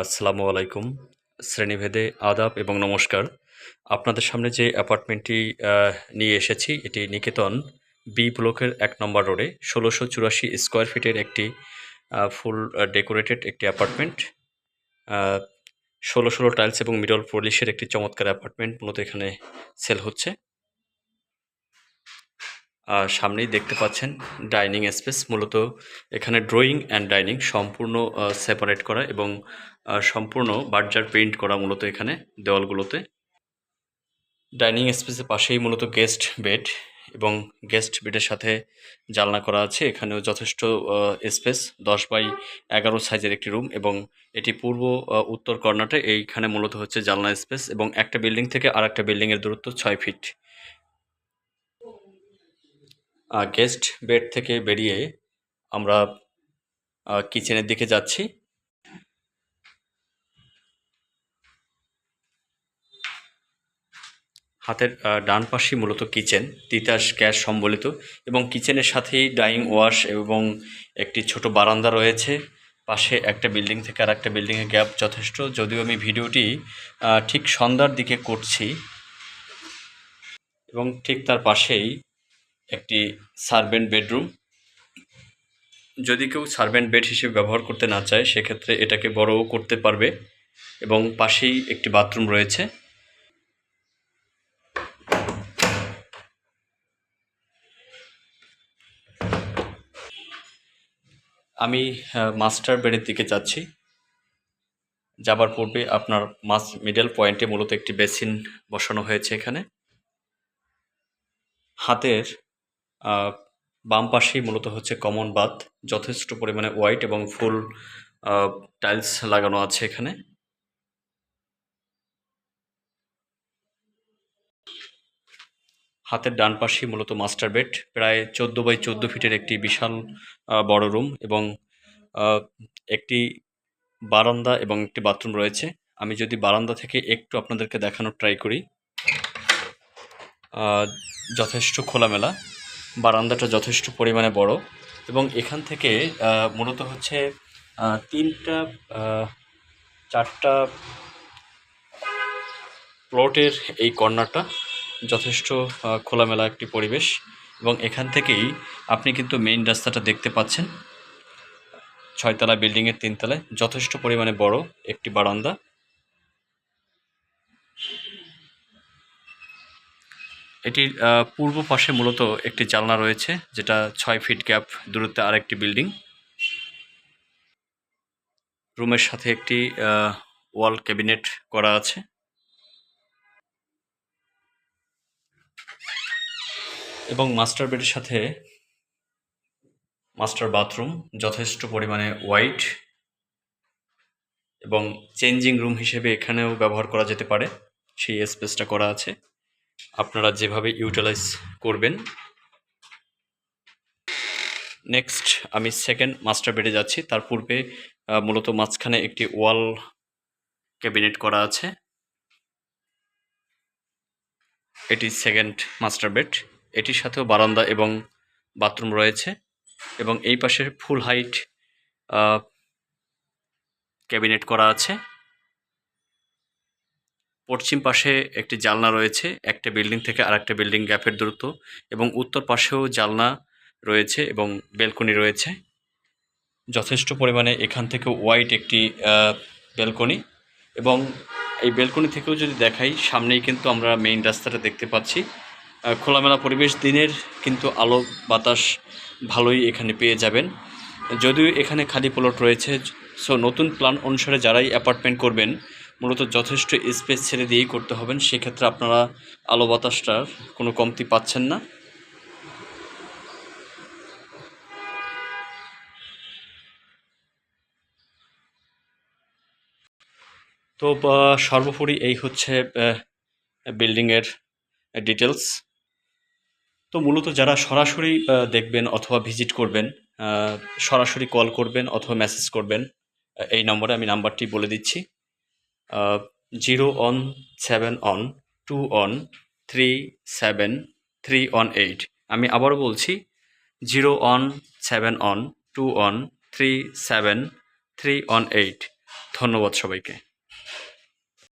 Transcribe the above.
আসসালামু আলাইকুম, শ্রেণীভেদে আদাব এবং নমস্কার। আপনাদের সামনে যে অ্যাপার্টমেন্টটি নিয়ে এসেছি, এটি নিকেতন বি ব্লকের এক নম্বর রোডে, ষোলোশো চুরাশি স্কোয়ার ফিটের একটি ফুল ডেকোরেটেড একটি অ্যাপার্টমেন্ট। ষোলো ষোলো টাইলস এবং মিডল পলিশের একটি চমৎকার অ্যাপার্টমেন্ট মূলত এখানে সেল হচ্ছে। সামনেই দেখতে পাচ্ছেন ডাইনিং স্পেস, মূলত এখানে ড্রয়িং অ্যান্ড ডাইনিং সম্পূর্ণ সেপারেট করা এবং সম্পূর্ণ বার্জার পেইন্ট করা মূলত এখানে দেওয়ালগুলোতে। ডাইনিং স্পেসের পাশেই মূলত গেস্ট বেড এবং গেস্ট বেডের সাথে জানলা করা আছে। এখানেও যথেষ্ট স্পেস, দশ বাই এগারো সাইজের একটি রুম এবং এটি পূর্ব উত্তর কর্নাটে এইখানে মূলত হচ্ছে জানলা স্পেস এবং একটা বিল্ডিং থেকে আর একটা বিল্ডিংয়ের দূরত্ব ছয় ফিট। গেস্ট বেড থেকে বেরিয়ে আমরা কিচেনের দিকে যাচ্ছি। হাতের ডান পাশে মূলত কিচেন তিতাস গ্যাস সম্বলিত এবং কিচেনের সাথেই ডাইং ওয়াশ এবং একটি ছোট বারান্দা রয়েছে। পাশে একটা বিল্ডিং থেকে আর একটা বিল্ডিংয়ের গ্যাপ যথেষ্ট। যদিও আমি ভিডিওটি ঠিক সন্ধ্যার দিকে করছি এবং ঠিক তার পাশেই একটি সার্ভেন্ট বেডরুম। যদি কেউ সার্ভেন্ট বেড হিসেবে ব্যবহার করতে না চায়, সেক্ষেত্রে এটাকে বড়ও করতে পারবে এবং পাশেই একটি বাথরুম রয়েছে। আমি মাস্টার বেডের দিকে যাচ্ছি। যাবার পূর্বে আপনার মাস মিডল পয়েন্টে মূলত একটি বেসিন বসানো হয়েছে এখানে। হাতের বাম পাশেই মূলত হচ্ছে কমন বাথ যথেষ্ট পরিমাণে হোয়াইট এবং ফুল টাইলস লাগানো আছে এখানে। হাতের ডান পাশেই মূলত মাস্টার বেড প্রায় চোদ্দ বাই চোদ্দ ফিটের একটি বিশাল বড় রুম এবং একটি বারান্দা এবং একটি বাথরুম রয়েছে। আমি যদি বারান্দা থেকে একটু আপনাদেরকে দেখানোর ট্রাই করি। যথেষ্ট খোলামেলা। বারান্দাটা যথেষ্ট পরিমাণে বড় এবং এখান থেকে মূলত হচ্ছে তিনটা চারটা প্লটের এই কর্নারটা যথেষ্ট খোলামেলা একটি পরিবেশ এবং এখান থেকেই আপনি কিন্তু মেইন রাস্তাটা দেখতে পাচ্ছেন। ছয়তলা বিল্ডিংয়ের তিনতলায় যথেষ্ট পরিমাণে বড় একটি বারান্দা। এটির পূর্ব পাশে মূলত একটি জানলা রয়েছে, যেটা ছয় ফিট গ্যাপ দূরত্বে আরেকটি বিল্ডিং। রুমের সাথে একটি ওয়াল ক্যাবিনেট করা আছে। এবং মাস্টার বেডের সাথে মাস্টার বাথরুম, যথেষ্ট পরিমাণে হোয়াইট এবং চেঞ্জিং রুম হিসেবে এখানেও ব্যবহার করা যেতে পারে, সেই স্পেসটা করা আছে। আপনারা যেভাবে ইউটিলাইজ করবেন। নেক্সট আমি সেকেন্ড মাস্টার বেডে যাচ্ছি। তার পূর্বে মূলত মাঝখানে একটি ওয়াল ক্যাবিনেট করা আছে। এটি সেকেন্ড মাস্টার বেড এটির সাথেও বারান্দা এবং বাথরুম রয়েছে এবং এই পাশে ফুল হাইট ক্যাবিনেট করা আছে। পশ্চিম পাশে একটি জালনা রয়েছে, একটা বিল্ডিং থেকে আরেকটা বিল্ডিং গ্যাপের দূরত্ব এবং উত্তর পাশেও জালনা রয়েছে এবং বেলকনি রয়েছে। যথেষ্ট পরিমাণে এখান থেকে হোয়াইট একটি বেলকনি এবং এই বেলকনি থেকেও যদি দেখাই, সামনেই কিন্তু আমরা মেইন রাস্তাটা দেখতে পাচ্ছি। খোলামেলা পরিবেশ, দিনের কিন্তু আলো, বাতাস ভালোই এখানে পেয়ে যাবেন। যদিও এখানে খালি প্লট রয়েছে সো নতুন প্ল্যান অনুসারে যারাই অ্যাপার্টমেন্ট করবেন মূলত যথেষ্ট স্পেস ছেড়ে দিয়েই করতে হবেন। সেক্ষেত্রে আপনারা আলো বাতাসটার কোনো কমতি পাচ্ছেন না। তো সর্বোপরি এই হচ্ছে বিল্ডিংয়ের ডিটেলস তো, মূলত যারা সরাসরি দেখবেন অথবা ভিজিট করবেন সরাসরি কল করবেন অথবা মেসেজ করবেন এই নম্বরে আমি নাম্বারটি বলে দিচ্ছি। Zero one seven one two one three seven three one eight. আমি আবারও বলছি, zero one seven one two one three seven three one eight. ধন্যবাদ সবাইকে।